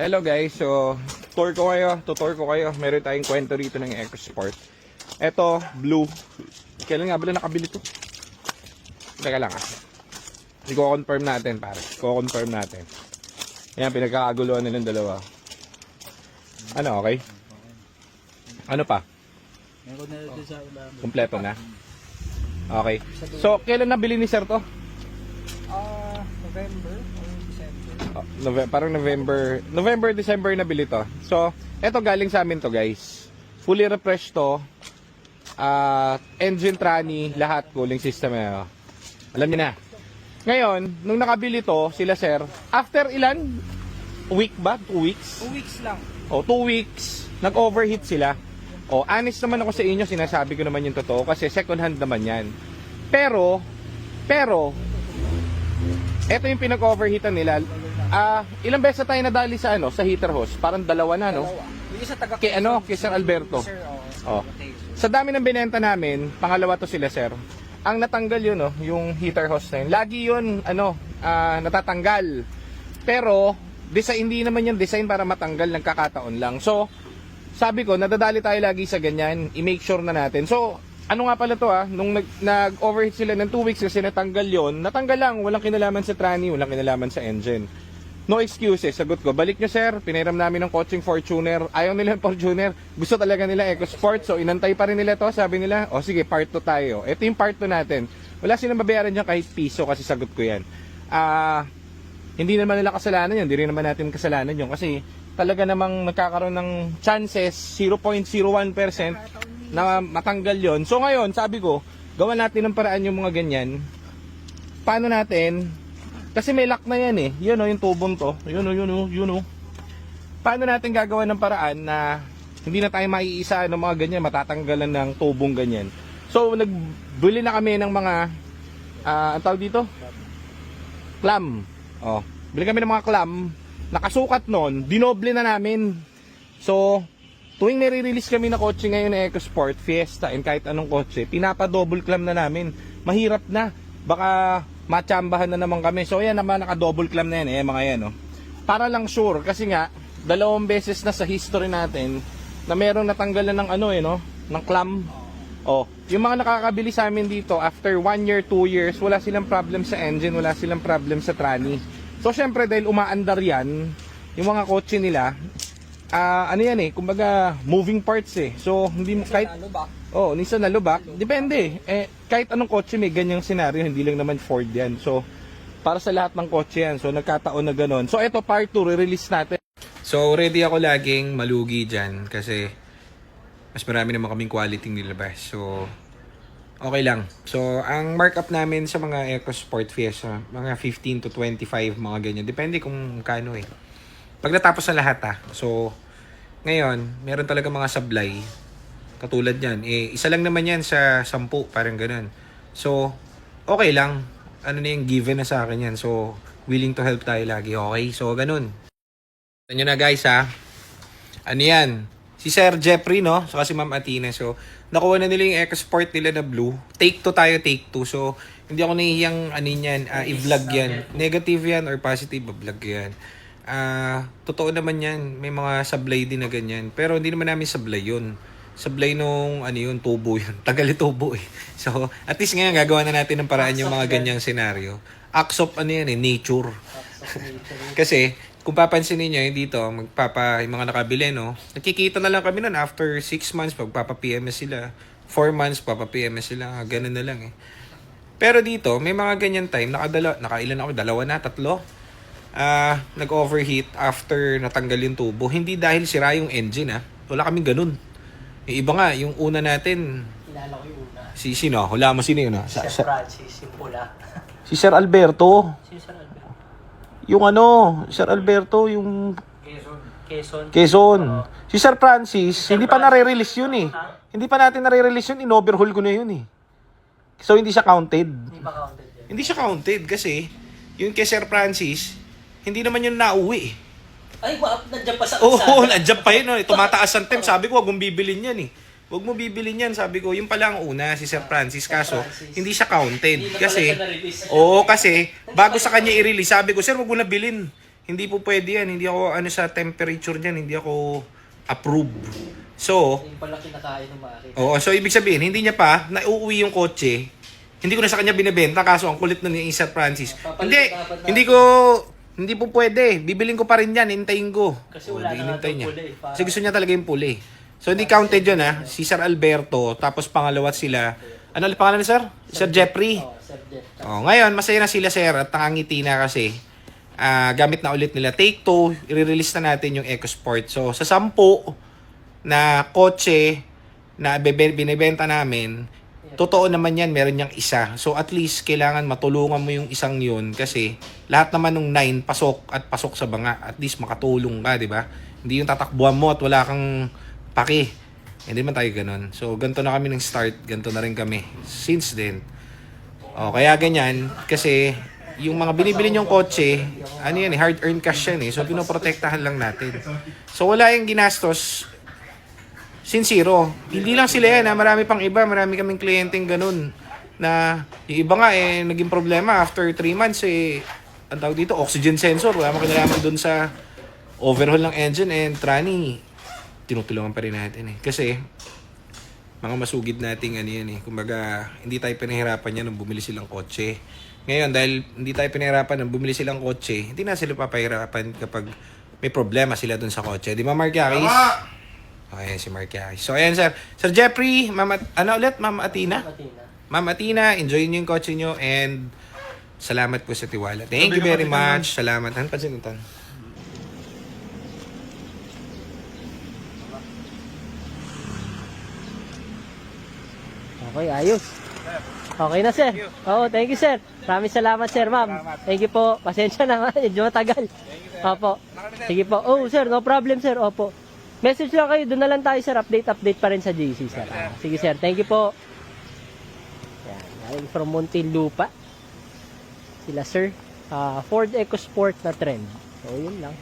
Hello guys, so tour ko kayo, tutor ko kayo. Meron tayong kwento rito ng EcoSport. Ito, blue. Kailan nga ba nakabili to? Teka lang ah. I-confirm natin pare. I-confirm natin. Ayan, pinagkakaguluhan nilang dalawa. Ano, okay? Ano pa? Meron na rin sa ulam. Kompleto na? Okay. So, kailan nabili ni Sir to? Ah, November December? Oh, Nove- parang November, November, December na bili to. So, eto galing sa amin to guys. Fully refreshed to. Ah, engine tranny, lahat cooling system eh. oh. Alam niyo na. Ngayon, nung nakabili to, sila sir, after ilan? Week ba? Two weeks? Two weeks lang. O, two weeks, nag-overheat sila. O, honest naman ako sa inyo, sinasabi ko naman yung totoo kasi second hand naman yan. Pero, pero, eto yung pinag-overheatan nila. Ah, ilang beses na tayo nadali sa ano, sa heater hose? Parang dalawa na, no? Dalawa. Yung isa taga Kay ano, kay Sir Alberto. Sir, Oh. oh. rotation. Sa dami ng binenta namin, pangalawa to sila, sir. Ang natanggal yun, no, yung heater hose na yun. Lagi yun, ano, ah, natatanggal. Pero, design, hindi naman yung design para matanggal, nagkakataon lang. So, sabi ko, nadadali tayo lagi sa ganyan, i-make sure na natin. So, ano nga pala to ah, nung nag, nag-overheat sila ng 2 weeks kasi natanggal yon natanggal lang, walang kinalaman sa tranny, walang kinalaman sa engine. No excuses, sagot ko. Balik nyo sir, pinairam namin ng coaching Fortuner. Ayaw nila ng Fortuner. Gusto talaga nila EcoSport. So inantay pa rin nila to. Sabi nila, o sige, part 2 tayo. Ito yung part 2 natin. Wala silang babayaran dyan kahit piso kasi sagot ko yan. Ah, hindi naman nila kasalanan yun. Hindi rin naman natin kasalanan yun. Kasi talaga namang nagkakaroon ng chances, 0.01% na matanggal yon. So ngayon, sabi ko, gawa natin ng paraan yung mga ganyan. Paano natin? Kasi may lock na yan eh. Yun o, yung tubong to. Yun o, yun o, yun o. Paano natin gagawa ng paraan na hindi na tayo maiisa ng mga ganyan, matatanggalan ng tubong ganyan. So, nagbili na kami ng mga, ah, ang tawag dito? Clam. Oh, bili kami ng mga clam. Nakasukat nun, dinoble na namin. So, tuwing nire-release kami na kotse ngayon na EcoSport, Fiesta, and kahit anong kotse, pinapa-double clam na namin. Mahirap na. Baka matsambahan na naman kami. So, ayan naman, naka-double clam na yan. Eh, mga yan, oh. Para lang sure, kasi nga, dalawang beses na sa history natin, na merong natanggalan ng ano eh, no? Ng clam. Oh, yung mga nakakabili sa amin dito, after 1 year, 2 years, wala silang problem sa engine, wala silang problem sa tranny. So, syempre, dahil umaandar yan, yung mga kotse nila, ah ano yan eh, kumbaga, moving parts eh. So, hindi mo, kahit, Ano ba? oh, Nissan na lubak, depende. Eh, kahit anong kotse may ganyang senaryo, hindi lang naman Ford yan. So, para sa lahat ng kotse yan. So, nagkataon na ganon. So, ito part 2, re-release natin. So, ready ako laging malugi dyan kasi mas marami naman kaming quality nilabas. So, okay lang. So, ang markup namin sa mga EcoSport Fiesta, mga 15 to 25, mga ganyan. Depende kung kano eh. Pag natapos na lahat ah. So, ngayon, meron talaga mga sablay. Katulad yan. Eh, isa lang naman yan sa 10, parang ganun. So, okay lang. Ano na yung given na sa akin yan. So, willing to help tayo lagi. Okay? So, ganun. Ito nyo na guys ha. Ano yan? Si Sir Jeffrey no? Saka si Ma'am Atina. So, nakuha na nila yung export nila na blue. Take 2 tayo, take 2. So, hindi ako nahihiyang ano yan, ah, i-vlog yan. Negative yan or positive, vlog yan. Ah, totoo naman yan. May mga sablay din na ganyan. Pero hindi naman namin sablay yun. Sablay nung ano yun, tubo yun. Tagali tubo eh. So, at least ngayon gagawa na natin ng paraan yung mga ganyang senaryo. Acts of ano yan eh, nature. Kasi, kung papansin niyo yung dito, magpapa, yung mga nakabili, no? Nakikita na lang kami nun after 6 months, magpapa-PMS sila. 4 months, papa-PMS sila. Ganun na lang eh. Pero dito, may mga ganyan time, nakadala, nakailan ako, dalawa na, tatlo. Ah, nag-overheat after natanggal yung tubo. Hindi dahil sira yung engine, ah. Wala kaming ganun. Yung iba nga, yung una natin, Kilala ko yung una. si sino? Hula mo sino yun, ah? Sa, Sir Francis, yung pula. si Sir Alberto. Sino Sir Albert? Yung ano, Sir Alberto, yung Quezon. Quezon. Quezon. Si Sir Francis, Sir hindi pa Francis. nare-release yun eh. Ha? Hindi pa natin nare-release yun, in-overhaul ko na yun eh. So hindi siya counted. Hindi pa counted yun. Hindi siya counted kasi yung kay Sir Francis, hindi naman yun nauwi eh. Ay, wow, nandiyan pa sa Oo, kalsada. nandiyan pa yun. Oh. Tumataas ang temp. Sabi ko, wag mong bibilin yan eh. Wag mo bibilin yan. Sabi ko, yung pala ang una, si Sir Francis. Kaso, Francis. hindi siya counted. Hindi Kasi, oo, kasi, bago sa kanya i-release, sabi ko, Sir, wag mo na bilin. Hindi po pwede yan. Hindi ako ano sa temperature niyan, hindi ako approve. So, Yung pala kinakain ng maki. Oo, so ibig sabihin, hindi niya pa nauuwi yung kotse. Hindi ko na sa kanya binebenta kaso ang kulit na ni Sir Francis. Papalit Hindi, hindi ko hindi po pwede. Bibiling ko pa rin yan, hintayin ko. Kasi wala na nga daw puli, parang- Kasi gusto niya talaga yung puli. So hindi counted yun ha. Si Sir Alberto, tapos pangalawa sila. Ano ulit pangalan ni Sir? Sir Jeffrey. Oh, Sir Jeff. Oh, ngayon, masaya na sila sir at nakangiti na kasi. Ah, gamit na ulit nila Take 2, i-release na natin yung EcoSport. So, sa 10 na kotse na bebe- binibenta namin, totoo naman yan, meron niyang isa. So, at least, kailangan matulungan mo yung isang yun kasi lahat naman ng 9 pasok at pasok sa banga. At least makatulong ka, di ba? Hindi yung tatakbuhan mo at wala kang paki. Hindi man tayo ganun. So, ganito na kami ng start. Ganito na rin kami. Since then, o, kaya ganyan, kasi yung mga binibili niyong kotse, ano yan eh, hard-earned cash yan eh. So, pinoprotektahan lang natin. So, wala yung ginastos, sincero. Hindi lang sila yan ha, marami pang iba, marami kaming kliyenteng ganun. Na, yung iba nga eh, naging problema after 3 months eh, ang tawag dito, oxygen sensor. Wala mo kinalaman dun sa overhaul ng engine and tranny. Tinutulungan pa rin natin eh. Kasi, mga masugid nating ano yan eh. Kumbaga, hindi tayo pinahirapan yan nung bumili silang kotse. Ngayon, dahil hindi tayo pinahirapan nung bumili silang kotse, hindi na sila papahirapan kapag may problema sila dun sa kotse. Di ba, Mark Yaris? Okay, si Mark Yaris. So, ayan, sir. Sir Jeffrey, Mama, ano ulit? Mama Atina? Matina. Ma'am Atina, enjoy niyo yung kotse niyo and salamat po sa tiwala. Thank you very much. Salamat. Ano pa sinutan? Okay, ayos. Okay na, sir. Oo, thank you, sir. Maraming salamat, sir, ma'am. Thank you po. Pasensya na, medyo matagal. Opo. Sige po. Oh, sir, no problem, sir. Opo. Message lang kayo. Doon na lang tayo, sir. Update, update pa rin sa GC, sir. Ah, sige, sir. Thank you po. Yan. Galing from Muntinlupa. Sila, sir. Ah, Ford EcoSport na trend. So, yun lang.